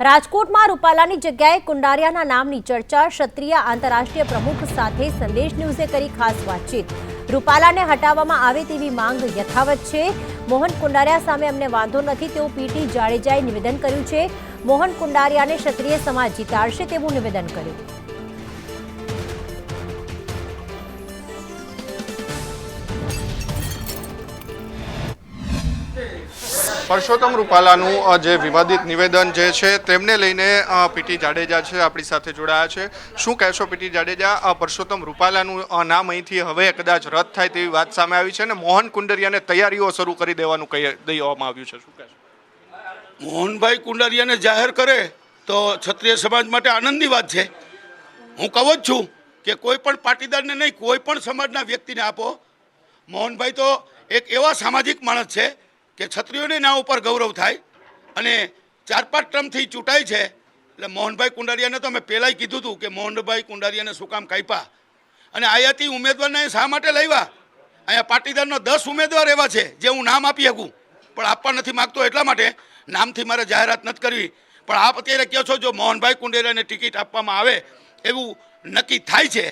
રાજકોટમાં રૂપાલાની જગ્યાએ કુંડારિયાના નામની ચર્ચા ક્ષત્રિય આંતરરાષ્ટ્રીય પ્રમુખ સાથે સંદેશ ન્યૂઝે કરી ખાસ વાતચીત. રૂપાલાને હટાવવામાં આવે તેવી માંગ યથાવત છે. મોહન કુંડારિયા સામે અમને વાંધો નથી તેવું પીટી જાડેજાએ નિવેદન કર્યું છે. મોહન કુંડારિયાને ક્ષત્રિય સમાજ જીતાડશે તેવું નિવેદન કર્યું. પરસોત્તમ રૂપાલાનું જે વિવાદિત નિવેદન જે છે, તેમને લઈને પીટી જાડેજા છે, આપણી સાથે જોડાયા છે. શું કહેશો પીટી જાડેજા? પરસોત્તમ રૂપાલાનું નામ અહીંથી હવે કદાચ રદ થાય તેવી વાત સામે આવી છે અને મોહન કુંડરિયાને તૈયારીઓ શરૂ કરી દેવાનું કહી, દેવામાં આવ્યું છે. શું કહેશો? મોહનભાઈ કુંડારિયાને જાહેર કરે તો ક્ષત્રિય સમાજ માટે આનંદની વાત છે. હું કહું જ છું કે કોઈ પણ પાટીદારને નહીં, કોઈ પણ સમાજના વ્યક્તિને આપો. મોહનભાઈ તો એક એવા સામાજિક માણસ છે કે ક્ષત્રિયોને ના ઉપર ગૌરવ થાય અને ચાર પાંચ ટર્મથી ચૂંટાય છે. એટલે મોહનભાઈ કુંડારિયાને તો મેં પહેલાંય કીધું હતું કે મોહનભાઈ કુંડારિયાને શું કામ કાપ્યા? અને આયાથી ઉમેદવારને શા માટે લાવ્યા? અહીંયા પાટીદારનો દસ ઉમેદવાર એવા છે જે હું નામ આપી શકું. પણ આપવા નથી માગતો એટલા માટે નામથી મારે જાહેરાત નથી કરવી. પણ આપ અત્યારે કહો છો જો મોહનભાઈ કુંડેરાને ટિકિટ આપવામાં આવે એવું નક્કી થાય છે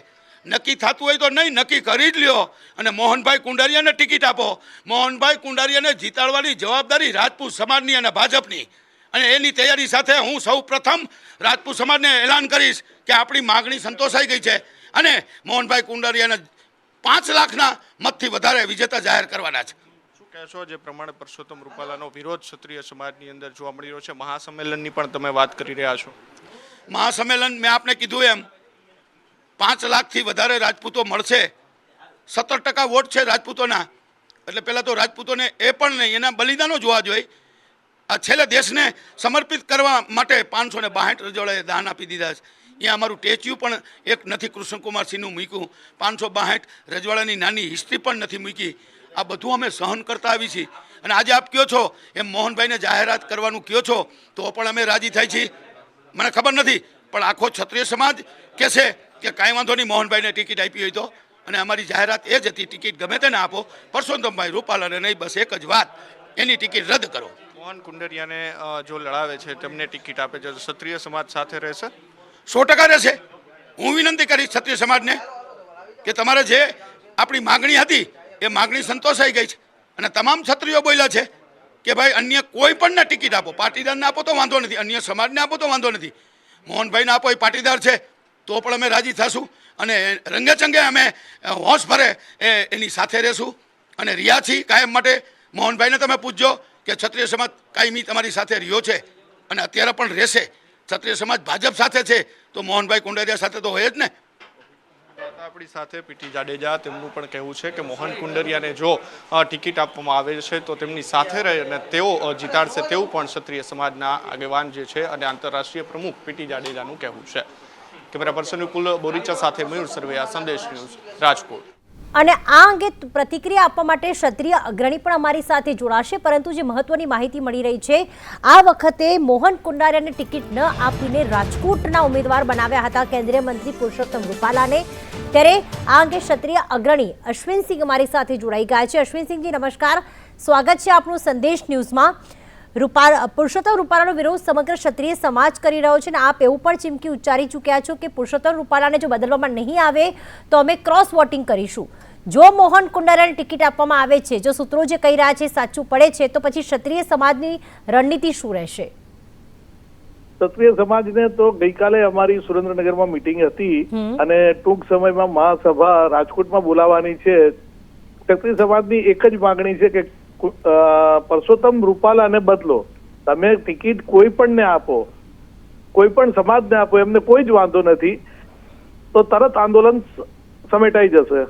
નક્કી થતું હોય તો નહીં નક્કી કરી જ લ્યો. અને મોહનભાઈ કુંડારિયાને ટિકિટ આપો. મોહનભાઈ કુંડારિયાને જીતાડવાની જવાબદારી રાજપૂત સમાજની અને ભાજપની. અને એની તૈયારી સાથે હું સૌ પ્રથમ રાજપૂત સમાજને એલાન કરીશ કે આપણી માગણી સંતોષાઈ ગઈ છે. અને મોહનભાઈ કુંડારિયાને પાંચ લાખના મતથી વધારે વિજેતા જાહેર કરવાના છે. શું કહેશો જે પ્રમાણે પરસોત્તમ રૂપાલાનો વિરોધ ક્ષત્રિય સમાજની અંદર જોવા મળી રહ્યો છે? મહાસંમેલનની પણ તમે વાત કરી રહ્યા છો. મહાસંમેલન મેં આપને કીધું એમ. પાંચ લાખથી વધારે રાજપૂતો મળશે. સત્તર ટકા વોટ છે રાજપૂતોના. એટલે પહેલાં તો રાજપૂતોને એ પણ નહીં, એના બલિદાનો જોવા જોઈએ. આ છેલ્લે દેશને સમર્પિત કરવા માટે પાંચસો ને બાસઠ રજવાડાએ દાન આપી દીધા છે. અહીંયા અમારું ટેચ્યુ પણ એક નથી, કૃષ્ણકુમાર સિંહનું મૂક્યું. પાંચસો બાસઠ રજવાડાની નાની હિસ્ટ્રી પણ નથી મૂકી. આ બધું અમે સહન કરતા આવી છીએ. અને આજે આપ કહો છો? એમ મોહનભાઈને જાહેરાત કરવાનું કયો છો? તો પણ અમે રાજી થાય છીએ. મને ખબર નથી, પણ આખો ક્ષત્રિય સમાજ કહે છે કે કાંઈ વાંધો નહીં મોહનભાઈને ટિકિટ આપી હોય તો. અને અમારી જાહેરાત એ જ હતી ટિકિટ ગમે તેને આપો પરસોત્તમભાઈ રૂપાલાને નહીં બસ એક જ વાત એની ટિકિટ રદ કરો. મોહન કુંડરિયાને જો લડાવે છે તેમને ટિકિટ આપે છે ક્ષત્રિય સમાજ સાથે રહેશે? સો ટકા રહેશે. હું વિનંતી કરીશ ક્ષત્રિય સમાજને કે તમારે જે આપણી માગણી હતી એ માગણી સંતોષાઈ ગઈ છે. અને તમામ ક્ષત્રિયો બોલ્યા છે કે ભાઈ અન્ય કોઈ પણને ટિકિટ આપો. પાટીદારને આપો તો વાંધો નથી અન્ય સમાજને આપો તો વાંધો નથી. મોહનભાઈને આપો એ પાટીદાર છે. તો પણ અમે રાજી થશું અને રંગે ચંગે અમે હોશ ભરે, એ, એની સાથે રહેશું. અને રિયાથી કાયમ માટે મોહનભાઈને તમે પૂછજો કે ક્ષત્રિય સમાજ કાયમી તમારી સાથે રહ્યો છે અને અત્યારે પણ રહેશે. ક્ષત્રિય સમાજ ભાજપ સાથે છે, તો મોહનભાઈ કુંડારિયા સાથે તો હોય જ ને. આપણી સાથે પીટી જાડેજા, તેમનું પણ કહેવું છે કે મોહન કુંડરિયાને જો ટિકિટ આપવામાં આવે છે, તો તેમની સાથે રહે અને તેઓ જીતાડશે તેવું પણ ક્ષત્રિય સમાજના આગેવાન જે છે અને આંતરરાષ્ટ્રીય પ્રમુખ પીટી જાડેજાનું કહેવું છે. કેમેરા પર્સન વિપુલ બોરીચા સાથે મયુર સરવૈયા સંદેશ ન્યૂઝ રાજકોટ. અને આ અંગે પ્રતિક્રિયા આપવા માટે ક્ષત્રિય અગ્રણી પણ અમારી સાથે જોડાશે, પરંતુ જે મહત્વની માહિતી મળી રહી છે, આ વખતે મોહન કુંડારિયાને ટિકિટ ન આપીને રાજકોટના ઉમેદવાર બનાવ્યા હતા કેન્દ્રીય મંત્રી પુરુષોત્તમ રૂપાલાને. ત્યારે આ અંગે ક્ષત્રિય અગ્રણી અશ્વિનસિંહ અમારી સાથે જોડાઈ ગયા છે. અશ્વિનસિંહજી, નમસ્કાર. સ્વાગત છે આપનું સંદેશ ન્યૂઝમાં. રૂપાલ પુરુષોત્તમ રૂપાલાનો વિરોધ સમગ્ર ક્ષત્રિય સમાજ કરી રહ્યો છે અને આપ એવું પણ ચીમકી ઉચ્ચારી ચૂક્યા છો કે પુરુષોત્તમ રૂપાલાને જો બદલવામાં નહીં આવે તો અમે ક્રોસ વોટિંગ કરીશું. જો મોહન કુંડારાને ટિકિટ આપવામાં આવે છે જો સૂત્રો જે કહી રહ્યા છે સાચું પડે છે તો પછી ક્ષત્રિય સમાજની રણનીતિ શું રહેશે? ક્ષત્રિય સમાજને તો ગઈકાલે અમારી સુરેન્દ્રનગરમાં મિટિંગ હતી અને ટૂંક સમયમાં મહાસભા રાજકોટમાં બોલાવાની છે. ક્ષત્રિય સમાજની એક જ માંગણી છે કે પરસોત્તમ રૂપાલાને બદલો. તમે ટિકિટ કોઈ પણને આપો કોઈ પણ સમાજને આપો એમને કોઈ જ વાંધો નથી તો તરત આંદોલન સમેટાઈ જશે.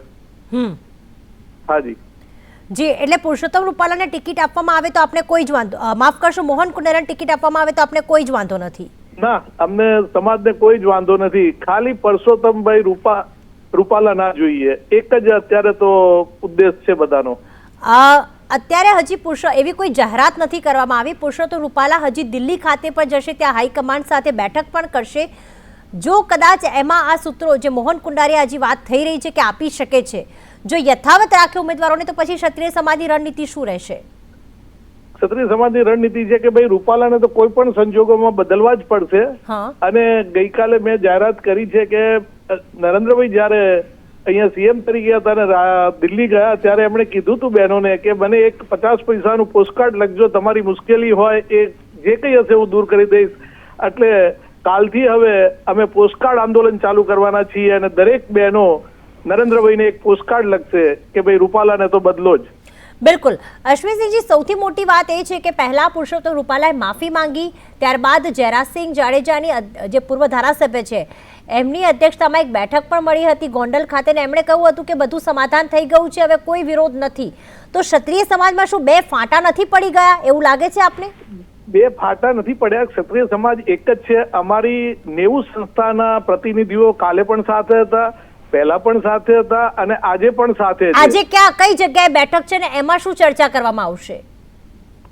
હાજી. જી એટલે પુરુષોત્તમ રૂપાલાને ટિકિટ આપવામાં આવે તો આપણે કોઈ જ વાંધો માફ કરશો મોહન કુંડેરાને ટિકિટ આપવામાં આવે તો આપણે કોઈ જ વાંધો નથી. ના અમને સમાજને કોઈ જ વાંધો નથી. ખાલી પરસોત્તમભાઈ રૂપા રૂપાલા ના જોઈએ. એક જ અત્યારે તો ઉદ્દેશ છે બધાનો. અ, અત્યારે હજી પુરુષો એવી કોઈ જાહેરાત નથી કરવામાં આવી. પુરુષોત્તમ રૂપાલા હજી દિલ્હી ખાતે પણ જશે ત્યાં હાઈકમાન્ડ સાથે બેઠક પણ કરશે. જો કદાચ એમાં આ સૂત્રો જે મોહન કુંડારિયા હજી વાત થઈ રહી છે કે આપી શકે છે જો યથાવત રાખે ઉમેદવારોને તો પછી ક્ષત્રિય સમાજની રણનીતિ શું રહેશે? ક્ષત્રિય સમાજની રણનીતિ છે કે ભાઈ રૂપાલાને તો કોઈ પણ સંજોગોમાં બદલવા જ પડશે. હા. અને ગઈકાલે મેં જાહેરાત કરી છે કે નરેન્દ્રભાઈ જ્યારે અહીંયા સીએમ તરીકે હતા અને દિલ્હી ગયા, ત્યારે એમણે કીધું હતું બહેનોને કે મને એક પચાસ પૈસાનું પોસ્ટકાર્ડ લખજો, તમારી મુશ્કેલી હોય એ જે કંઈ હશે હું દૂર કરી દઈશ. એટલે કાલથી હવે અમે પોસ્ટકાર્ડ આંદોલન ચાલુ કરવાના છીએ અને દરેક બહેનો નરેન્દ્રભાઈને એક પોસ્ટકાર્ડ લખશે કે ભાઈ રૂપાલાને તો બદલો જ. બિલકુલ. અશ્વિનસિંહજી, સૌથી મોટી વાત એ છે કે પહેલા પુરુષોત્તમ રૂપાલાએ માફી માંગી, ત્યારબાદ જયરાજસિંહ જાડેજાની જે પૂર્વ ધારાસભ્ય છે, એમની અધ્યક્ષતામાં એક બેઠક પણ મળી હતી ગોંડલ ખાતે એમણે કહ્યું હતું કે બધું સમાધાન થઈ ગયું છે, હવે કોઈ વિરોધ નથી. તો ક્ષત્રિય સમાજમાં શું બે ફાંટા નથી પડી ગયા? એવું લાગે છે આપને? બે ફાટા નથી પડ્યા. ક્ષત્રિય સમાજ એક જ છે. અમારી નેવું સંસ્થાના પ્રતિનિધિઓ કાલે પણ સાથે હતા. પહેલા પણ સાથે હતા અને આજે પણ સાથે છે. આજે ક્યાં કઈ જગ્યાએ બેઠક છે ને એમાં શું ચર્ચા કરવામાં આવશે?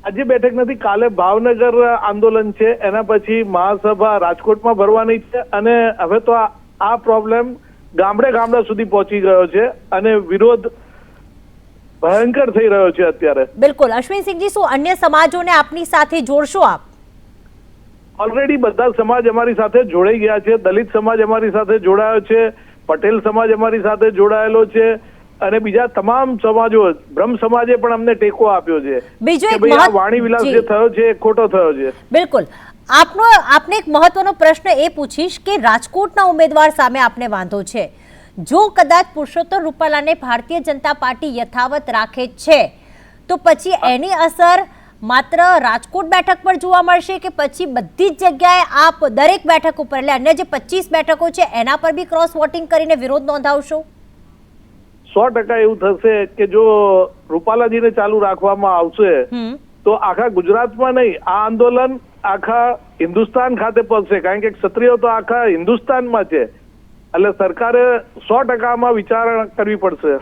આજે બેઠક નથી કાલે ભાવનગર આંદોલન છે એના પછી મહાસભા રાજકોટમાં ભરવાની છે અને હવે તો આ પ્રોબ્લેમ ગામડે ગામડા સુધી પહોંચી ગયો છે અને વિરોધ ભયંકર થઈ રહ્યો છે અત્યારે. બિલકુલ. અશ્વિનસિંહજી શું અન્ય સમાજોને આપની સાથે જોડશો આપ? ઓલરેડી બધા સમાજ અમારી સાથે જોડાઈ ગયા છે દલિત સમાજ અમારી સાથે જોડાયો છે પટેલ સમાજ અમારી સાથે જોડાયેલો છે અને બીજા તમામ સમાજો બ્રહ્મ સમાજે પણ અમને ટેકો આપ્યો છે બીજો એક વાણી વિલાસ જે. થયો છે ખોટો થયો છે. બિલકુલ. આપનો આપને એક મહત્વનો પ્રશ્ન એ પૂછીશ કે રાજકોટના ઉમેદવાર સામે આપને વાંધો છે. જો કદાચ પુરુષોત્તમ રૂપાલાને ભારતીય જનતા પાર્ટી યથાવત રાખે છે તો પછી એની અસર માત્ર રાજકોટ બેઠક પર જોવા મળશે કે પછી બધી જ જગ્યાએ આપ દરેક બેઠક ઉપર એટલે અન્ય જે પચીસ બેઠકો છે એના પર બી ક્રોસ વોટિંગ કરીને વિરોધ નોંધાવશો? સો ટકા એવું થશે કે જો રૂપાલાજીને ચાલુ રાખવામાં આવશે તો આખા ગુજરાતમાં નહીં આ આંદોલન આખા હિન્દુસ્તાન ખાતે પહોંચશે કારણ કે ક્ષત્રિયો તો આખા હિન્દુસ્તાનમાં છે. એટલે સરકારે સો ટકામાં વિચારણા કરવી પડશે.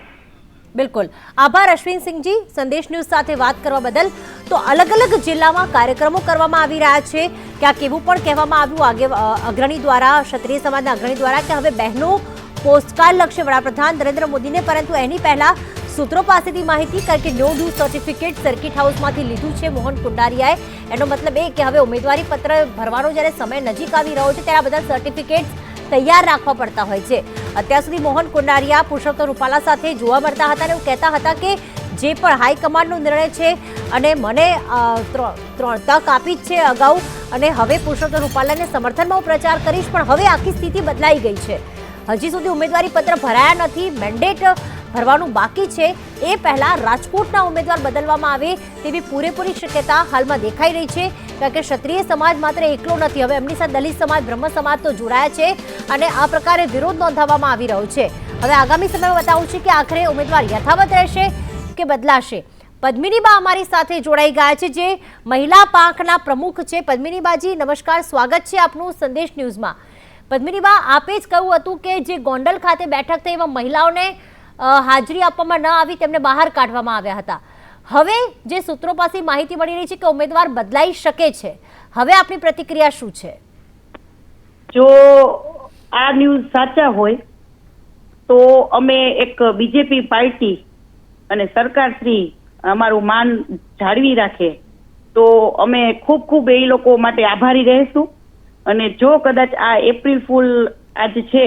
બિલકુલ. આભાર અશ્વિનસિંહજી સંદેશ ન્યૂઝ સાથે વાત કરવા બદલ. તો અલગ અલગ જિલ્લામાં કાર્યક્રમો કરવામાં આવી રહ્યા છે. ક્યાંક એવું પણ કહેવામાં આવ્યું, આગે અગ્રણી દ્વારા, ક્ષત્રિય સમાજના અગ્રણી દ્વારા કે હવે બહેનો પોસ્ટકાર્ડ લખશે. વડાપ્રધાન નરેન્દ્ર મોદીને, પરંતુ એની પહેલા સૂત્રો પાસેથી માહિતી કારણ કે નો ડ્યુ સર્ટિફિકેટ સર્કિટ હાઉસમાંથી લીધું છે મોહન કુંડારિયાએ. એનો મતલબ એ કે હવે ઉમેદવારી પત્ર ભરવાનો જ્યારે સમય નજીક આવી રહ્યો છે, ત્યારે આ બધા સર્ટિફિકેટ તૈયાર રાખવા પડતા હોય છે. અત્યાર સુધી મોહન કુંડારિયા, પુરુષોત્તમ રૂપાલા સાથે જોવા મળતા હતા અને એવું કહેતા હતા કે જે પણ હાઈકમાન્ડનો નિર્ણય છે અને મને ત્રણ તક આપી જ છે અગાઉ અને હવે પુરુષોત્તમ રૂપાલાને સમર્થનમાં હું પ્રચાર કરીશ, પણ હવે આખી સ્થિતિ બદલાઈ ગઈ છે. હજી સુધી ઉમેદવારી પત્ર ભરાયા નથી મેન્ડેટ ભરવાનું બાકી છે. એ પહેલા રાજકોટના ઉમેદવાર બદલવામાં આવે તેવી પૂરેપૂરી શક્યતા હાલમાં દેખાઈ રહી છે. કારણ કે ક્ષત્રિય સમાજ માત્ર એકલો નથી. હવે એમની સાથે દલિત સમાજ, બ્રહ્મ સમાજ તો જોડાયા છે અને આ પ્રકારે વિરોધ નોંધાવવામાં આવી રહ્યો છે. હવે આગામી સમયમાં બતાવું છે કે આખરે ઉમેદવાર યથાવત રહેશે કે બદલાશે? પદ્મિનીબા અમારી સાથે જોડાઈ ગયા છે, જે મહિલા પાંખના પ્રમુખ છે. પદ્મિનીબાજી, નમસ્કાર, સ્વાગત છે આપનું સંદેશ ન્યૂઝમાં. પદ્મિનીબા, આપે જ કહ્યું હતું કે જે ગોંડલ ખાતે બેઠક થઈ એમાં મહિલાઓને હાજરી આપવામાં ન આવી, તેમને બહાર કાઢવામાં આવ્યા હતા. હવે જે સૂત્રો પાસે માહિતી મળી રહી છે કે ઉમેદવાર બદલાઈ શકે છે, હવે આપની પ્રતિક્રિયા શું છે? જો આ ન્યૂઝ સાચા હોય, તો અમે એક બીજેપી પાર્ટી અને સરકાર શ્રી અમારું માન જાળવી રાખે, તો અમે ખૂબ ખૂબ એ લોકો માટે આભારી રહેશું. અને જો કદાચ આ એપ્રિલ ફૂલ આજ છે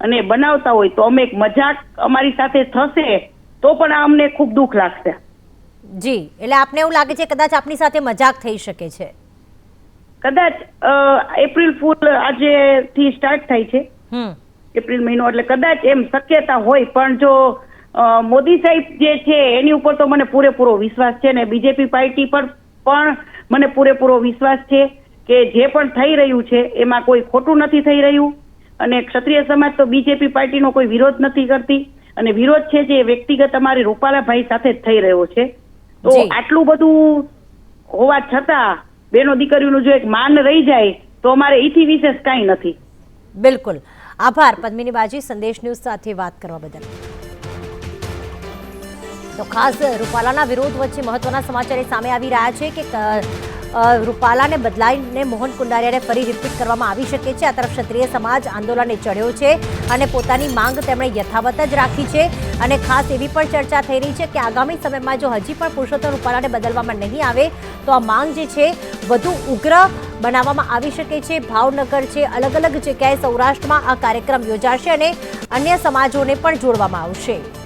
અને બનાવતા હોય, તો અમે એક મજાક અમારી સાથે થશે, તો પણ આ અમને ખૂબ દુઃખ લાગશે. જી એટલે આપને એવું લાગે છે કદાચ આપની સાથે મજાક થઈ શકે છે? કદાચ એપ્રિલ ફૂલ આજે થી સ્ટાર્ટ થાય છે. એપ્રિલ મહિનો એટલે કદાચ એમ શક્યતા હોય પણ જો મોદી સાહેબ જે છે એની ઉપર તો મને પૂરેપૂરો વિશ્વાસ છે ને બીજેપી પાર્ટી પર પણ મને પૂરેપૂરો વિશ્વાસ છે કે જે પણ થઈ રહ્યું છે એમાં કોઈ ખોટું નથી થઈ રહ્યું. અને ક્ષત્રિય સમાજ તો બીજેપી પાર્ટીનો કોઈ વિરોધ નથી કરતી. અને વિરોધ છે જે વ્યક્તિગત અમારી રૂપાલાભાઈ સાથે જ થઈ રહ્યો છે. તો આટલું બધું હોવા છતાં બેનો દીકરીઓનું જો એક માન રહી જાય તો અમારે ઈથી વિશેષ કાંઈ નથી. બિલકુલ. આભાર પદ્મિની બાજી સંદેશ ન્યૂઝ સાથે વાત કરવા બદલ. તો ખાસ રૂપાલાના વિરોધ વચ્ચે મહત્વના સમાચાર સામે આવી રહ્યા છે કે રૂપાલાને બદલાઈને મોહન કુંડારિયાને ફરી રિપીટ કરવામાં આવી શકે છે. આ તરફ ક્ષત્રિય સમાજ આંદોલને ચડ્યો છે અને પોતાની માંગ તેમણે યથાવત જ રાખી છે. અને ખાસ એવી પણ ચર્ચા થઈ રહી છે કે આગામી સમયમાં જો હજી પણ પુરુષોત્તમ રૂપાલાને બદલવામાં નહીં આવે, તો આ માંગ જે છે વધુ ઉગ્ર બનાવવામાં આવી શકે છે. ભાવનગર છે અલગ અલગ જગ્યાએ સૌરાષ્ટ્રમાં આ કાર્યક્રમ યોજાશે અને અન્ય સમાજોને પણ જોડવામાં આવશે.